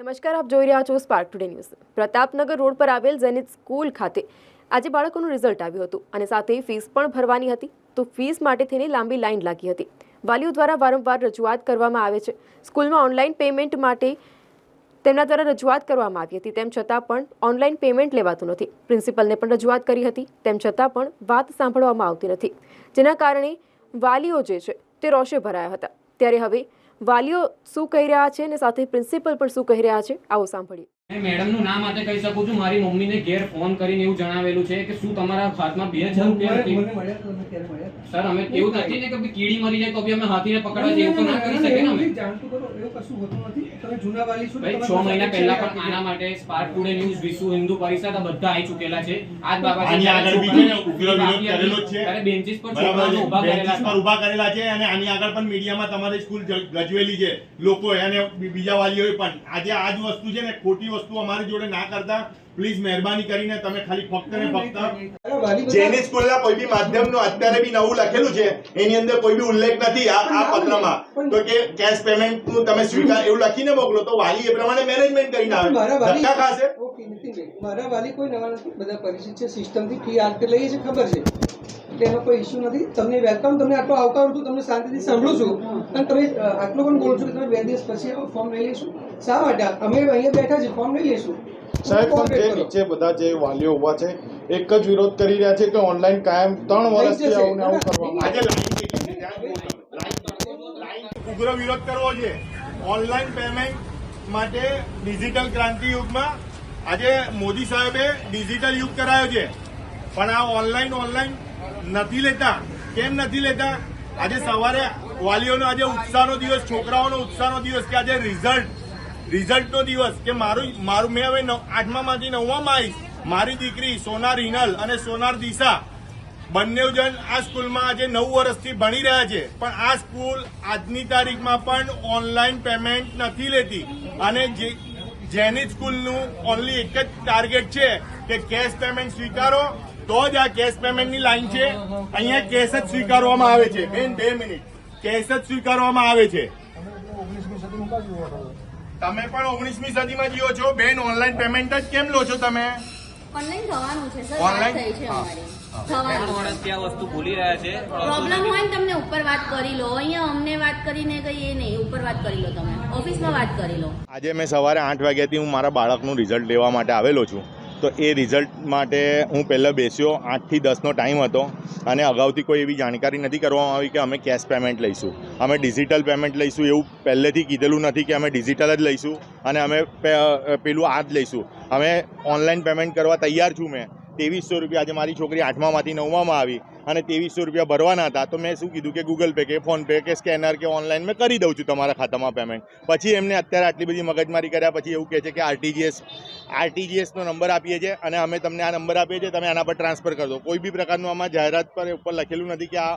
નમસ્કાર, આપ જોઈ રહ્યા છો spark today news Pratapnagar road પર આવેલ ઝેનિત સ્કૂલ ખાતે આજે બાળકોનું રિઝલ્ટ આવ્યું હતું અને સાથે ફીસ પણ ભરવાની હતી. તો ફીસ માટે થઈને લાંબી લાઈન લાગી હતી. વાલીઓ દ્વારા વારંવાર રજૂઆત કરવામાં આવે છે. સ્કૂલમાં ઓનલાઈન પેમેન્ટ માટે તેમના દ્વારા રજૂઆત કરવામાં આવી હતી. તેમ છતાં પણ ઓનલાઈન પેમેન્ટ લેવાતું નથી. પ્રિન્સિપલને પણ રજૂઆત કરી હતી. તેમ છતાં પણ વાત સાંભળવામાં આવતી નથી. જેના કારણે વાલીઓ જે છે તે રોષે ભરાયા હતા. ત્યારે હવે વાલીઓ શું કહી રહ્યા છે અને સાથે પ્રિન્સિપલ પણ શું કહી રહ્યા છે? આવો સાંભળીએ. મેડમનું નામ આતે કહી શકું છું. મારી મમ્મીને ઘેર ફોન કરીને એવું જણાવેલું છે કે શું તમારા હાથમાં બે હજાર રૂપિયા? સર અમે એવું નથી ને કે કીડી મરી જાય તો બી અમે હાથીને પકડવા જઈએ તો ના કરી શકીએ ને અમે? છો ભાઈ છ મહિના પહેલા પણ આના માટે સ્પાર્ક ટુડે ન્યૂઝ વિશ્વ હિન્દુ પરિષદ આ બધા આવી ચૂકેલા છે. આજ બાબતે આની આગળ બી છે ને ઉગ્ર વિરોધ કરેલો જ છે. ત્યારે બેન્ચીસ પર બરાબર ઊભા કરેલા બેન્ચીસ પર હતા ઊભા કરેલા છે અને આની આગળ પણ મીડિયામાં તમારી સ્કૂલ ગજવેલી છે. લોકોએ અને બીજા વાલીઓએ પણ. આજે આજ વસ્તુ છે ને ખોટી વસ્તુ અમારી જોડે ના કરતા. પ્લીઝ મહેરબાની કરીને તમે ખાલી ફક્ત ને ફક્ત જેની સ્કૂલના કોઈ બી માધ્યમનું અત્યારે બી નવું લખેલું છે એની અંદર કોઈ બી ઉલ્લેખ નથી આ આ પત્રમાં. તો કે કેશ પેમેન્ટનું તમે સ્વીકાર એવું લખીને મોકલો તો વાલી એ પ્રમાણે મેનેજમેન્ટ કરીને આવે. મારા વાલી ધક્કા ખાશે. ઓકે નીતિનભાઈ મારા વાલી કોઈ નવા નથી. બધા પરિચિત છે સિસ્ટમથી ફી આ રીતે લઈએ છે ખબર છે. એટલે એનો કોઈ ઇશ્યુ નથી. તમને વેલકમ તમને આટલો આવકારું છું તમને શાંતિથી સાંભળું છું. અને તમે આટલું આટલો પણ બોલું છો કે તમે બે દિવસ પછી ફોર્મ લઈ લઈશું. શા માટે? અમે અહીંયા બેઠા છે ફોર્મ લઈ લેશું સાહેબ પણ જે નીચે બધા જે વાલીઓ ઊભા છે એક જ વિરોધ કરી રહ્યા છે કે ઓનલાઈન કાયમ ત્રણ વર્ષથી આવું ને આવું કરવામાં આજે ઉગ્ર વિરોધ કરવો છે. ઓનલાઈન પેમેન્ટ માટે ડિજિટલ ક્રાંતિ યુગમાં આજે મોદી સાહેબે ડિજિટલ યુગ કરાયો છે. પણ આ ઓનલાઈન ઓનલાઈન નથી લેતા. કેમ નથી લેતા? આજે સવારે વાલીઓનો આજે ઉત્સાહનો દિવસ છોકરાઓનો ઉત્સાહનો દિવસ કે આજે રિઝલ્ટ રિઝલ્ટનો દિવસ કે મારું મારું મેં હવે આઠમામાંથી નવમામાં આવીશ. મારી દીકરી સોનાર હિનલ અને સોનાર દિશા. બંને જણ આ સ્કૂલમાં આજે નવ વર્ષથી ભણી રહ્યા છે. પણ આ સ્કૂલ આજની તારીખમાં પણ ઓનલાઈન પેમેન્ટ નથી લેતી. અને જે જેની સ્કૂલનું ઓનલી એક જ ટાર્ગેટ છે કે કેશ પેમેન્ટ સ્વીકારો, તો જ આ કેશ પેમેન્ટની લાઈન છે. અહીંયા કેશ જ સ્વીકારવામાં આવે છે. બેન, બે મિનિટ. કેશ જ સ્વીકારવામાં આવે છે. તમે પણ ઓગણીસમી સદીમાં જીવો છો? બેન ઓનલાઈન પેમેન્ટ જ કેમ લો છો તમે? ઓનલાઈન થવાનું છે સર Online? થઈ છે અમારી. થવાનું છે. ત્યાં વસ્તુ ભૂલી રહ્યા છે પ્રોબ્લેમ હોય ને તમને ઉપર વાત કરી લો. અહીંયા અમને વાત કરીને કઈ એ નહીં ઉપર વાત કરી લો તમે. ઓફિસમાં વાત કરી લો. આજે મેં સવારે આઠ વાગ્યાથી હું મારા બાળકનું રિઝલ્ટ લેવા માટે આવેલો છું. તો એ રિઝલ્ટ માટે હું પહેલાં બેસ્યો, આઠથી દસનો ટાઈમ હતો અને અગાઉથી કોઈ એવી જાણકારી નથી કરવામાં આવી કે અમે કેશ પેમેન્ટ લઈશું. અમે ડિજિટલ પેમેન્ટ લઈશું એવું પહેલેથી કીધેલું નથી કે અમે ડિજિટલ જ લઈશું અને અમે પેલું આ જ લઈશું. અમે ઓનલાઈન પેમેન્ટ કરવા તૈયાર છું મેં. ત્રેવીસો રૂપિયા આજે મારી છોકરી આઠમામાંથી નવમામાં આવી. અને ત્રેવીસો રૂપિયા ભરવાના હતા, તો મેં શું કીધું કે ગૂગલ પે કે ફોન પે કે સ્કેનર કે ઓનલાઈન મેં કરી દઉં છું તમારા ખાતામાં પેમેન્ટ પછી એમને અત્યારે આટલી બધી મગજમારી કર્યા, પછી એવું કહે છે કે આરટીજીએસ આરટીજીએસનો નંબર આપીએ છીએ અને અમે તમને આ નંબર આપીએ છીએ, તમે આના પર ટ્રાન્સફર કરી કોઈ બી પ્રકારનું આમાં જાહેરાત પર ઉપર લખેલું નથી કે આ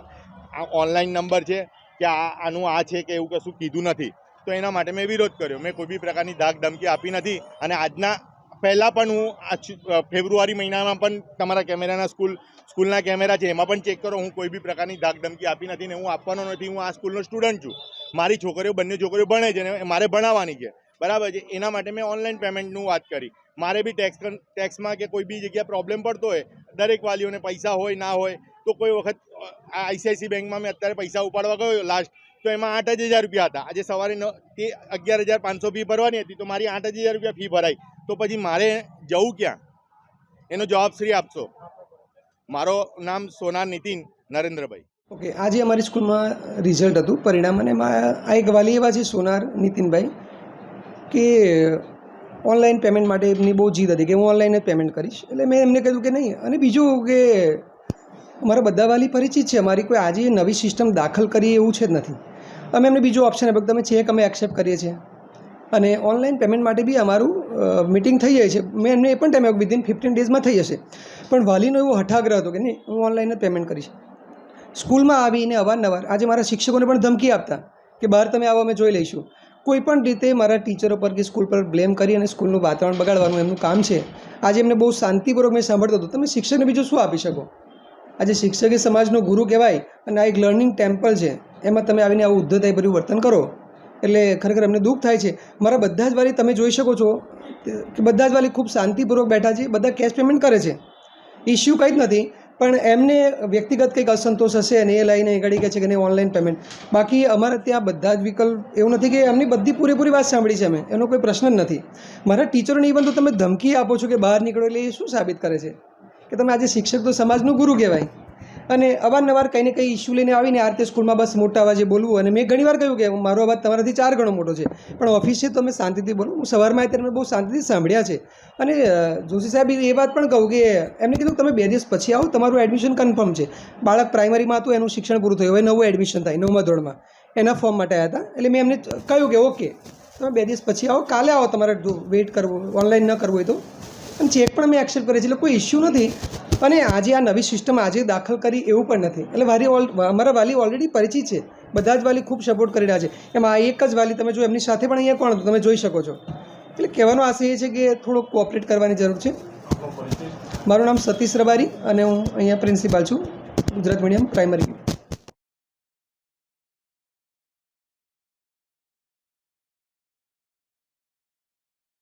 આ ઓનલાઈન નંબર છે, કે આ, આનું આ છે કે એવું કશું કીધું નથી. તો એના માટે મેં વિરોધ કર્યો. મેં કોઈ બી પ્રકારની ધાક ધમકી આપી નથી અને આજના પહેલાં પણ હું ફેબ્રુઆરી મહિનામાં પણ તમારા કેમેરાના સ્કૂલ, સ્કૂલના કેમેરા છે, એમાં પણ ચેક કરો, હું કોઈ બી પ્રકારની ધાકધમકી આપી નથી ને હું આપવાનો નથી, હું આ સ્કૂલનો સ્ટુડન્ટ છું. મારી છોકરીઓ, બંને છોકરીઓ ભણે છે ને મારે ભણાવવાની છે. બરાબર છે? એના માટે મેં ઓનલાઈન પેમેન્ટનું વાત કરી. મારે બી ટેક્સ ટેક્સમાં કે કોઈ બી જગ્યાએ પ્રોબ્લેમ પડતો હોય, દરેક વાલીઓને પૈસા હોય, ના હોય, તો કોઈ વખત આઈસીઆઈસી બેંકમાં મેં અત્યારે પૈસા ઉપાડવા ગયો લાસ્ટ તો એમાં આઠ જ હજાર રૂપિયા હતા. આજે સવારે તે અગિયાર હજાર પાંચસો ફી ભરવાની હતી. તો મારી આઠ હજાર રૂપિયા ફી ભરાઈ. તો પછી મારે જવું ક્યાં? એનો જવાબ શ્રી આપશો. મારો નામ સોનાર નીતિન નરેન્દ્રભાઈ. ઓકે આજે અમારી સ્કૂલમાં રિઝલ્ટ હતું. પરિણામ અને આ એક વાલી એવા છે, સોનાર નીતિનભાઈ, કે ઓનલાઈન પેમેન્ટ માટે એમની બહુ જીદ હતી કે હું ઓનલાઈન જ પેમેન્ટ કરીશ. એટલે મેં એમને કહ્યું કે નહીં. અને બીજું કે અમારા બધા વાલી પરિચિત છે. અમારી કોઈ આજે નવી સિસ્ટમ દાખલ કરીએ એવું છે જ નથી. અમે એમને બીજો ઓપ્શન આપ્યો તમે ચેક અમે એક્સેપ્ટ કરીએ છીએ. અને ઓનલાઈન પેમેન્ટ માટે બી અમારું મિટિંગ થઈ જાય છે. મેં એમને એ પણ ટાઈમ વિધિન ફિફ્ટીન ડેઝમાં થઈ જશે. પણ વાલીનો એવો હઠાગ્રહ હતો કે નહીં, હું ઓનલાઈન જ પેમેન્ટ કરીશ. સ્કૂલમાં આવીને અવારનવાર, આજે મારા શિક્ષકોને પણ ધમકી આપતા કે બહાર તમે આવો, અમે જોઈ લઈશું. કોઈ પણ રીતે મારા ટીચરો પર કે સ્કૂલ પર બ્લેમ કરી અને સ્કૂલનું વાતાવરણ બગાડવાનું એમનું કામ છે. આજે એમને બહુ શાંતિપૂર્વક મેં સાંભળતો હતો. તમે શિક્ષકને બીજું શું આપી શકો? આજે શિક્ષક એ સમાજનો ગુરુ કહેવાય અને આ એક લર્નિંગ ટેમ્પલ છે. એમાં તમે આવીને આવું ઉદ્ધતાઈ ભર્યું વર્તન કરો. એટલે ખરેખર અમને દુઃખ થાય છે. મારા બધા જ વાલી તમે જોઈ શકો છો કે બધા જ વાલી ખૂબ શાંતિપૂર્વક બેઠા છે, બધા કેશ પેમેન્ટ કરે છે. ઇસ્યુ કંઈ જ નથી, પણ એમને વ્યક્તિગત કંઈક અસંતોષ હશે અને એ લઈને ગાડી કહે છે કે નહીં ઓનલાઈન પેમેન્ટ બાકી અમારે ત્યાં બધા જ વિકલ્પ એવું નથી કે એમની બધી પૂરેપૂરી વાત સાંભળી છે અમે. એનો કોઈ પ્રશ્ન જ નથી. મારા ટીચરોને ઇવન તો તમે ધમકી આપો છો કે બહાર નીકળો એટલે એ શું સાબિત કરે છે? કે તમે આજે શિક્ષક તો સમાજનું ગુરુ કહેવાય. અને અવારનવાર કંઈ ને કંઈ ઇસ્યુ લઈને આવીને આ રીતે સ્કૂલમાં બસ મોટા અવાજે બોલવું અને મેં ઘણીવાર કહ્યું કે મારો અવાજ તમારાથી ચાર ગણો મોટો છે. પણ ઓફિસે તો અમે શાંતિથી બોલું. હું સવારમાં ત્યારે મેં બહુ શાંતિથી સાંભળ્યા છે. અને જોશી સાહેબ એ વાત પણ કહું કે એમને કીધું તમે બે દિવસ પછી આવો, તમારું એડમિશન કન્ફર્મ છે. બાળક પ્રાઇમરીમાં હતું, એનું શિક્ષણ પૂરું થયું. હવે નવું એડમિશન થાય, નવમા ધોરણમાં. એના ફોર્મ માટે આવ્યા હતા. એટલે મેં એમને કહ્યું કે ઓકે. તમે બે દિવસ પછી આવો, કાલે આવો તમારે વેઇટ કરવું, ઓનલાઈન ન કરવું હોય તો. અને ચેક પણ અમે એક્સેપ્ટ કરીએ છીએ એટલે કોઈ ઇસ્યુ નથી. અને આજે આ નવી સિસ્ટમ આજે દાખલ કરી એવું પણ નથી. એટલે વાલી ઓલ, અમારા વાલી ઓલરેડી પરિચિત છે. બધા જ વાલી ખૂબ સપોર્ટ કરી રહ્યા છે. એમાં આ એક જ વાલી, તમે જો એમની સાથે પણ અહીંયા કોણ તમે જોઈ શકો છો. એટલે કહેવાનો આશય એ છે કે થોડુંક કોઓપરેટ કરવાની જરૂર છે. મારું નામ સતીશ રબારી અને હું અહીંયા પ્રિન્સિપાલ છું, ગુજરાત મીડિયમ પ્રાઇમરી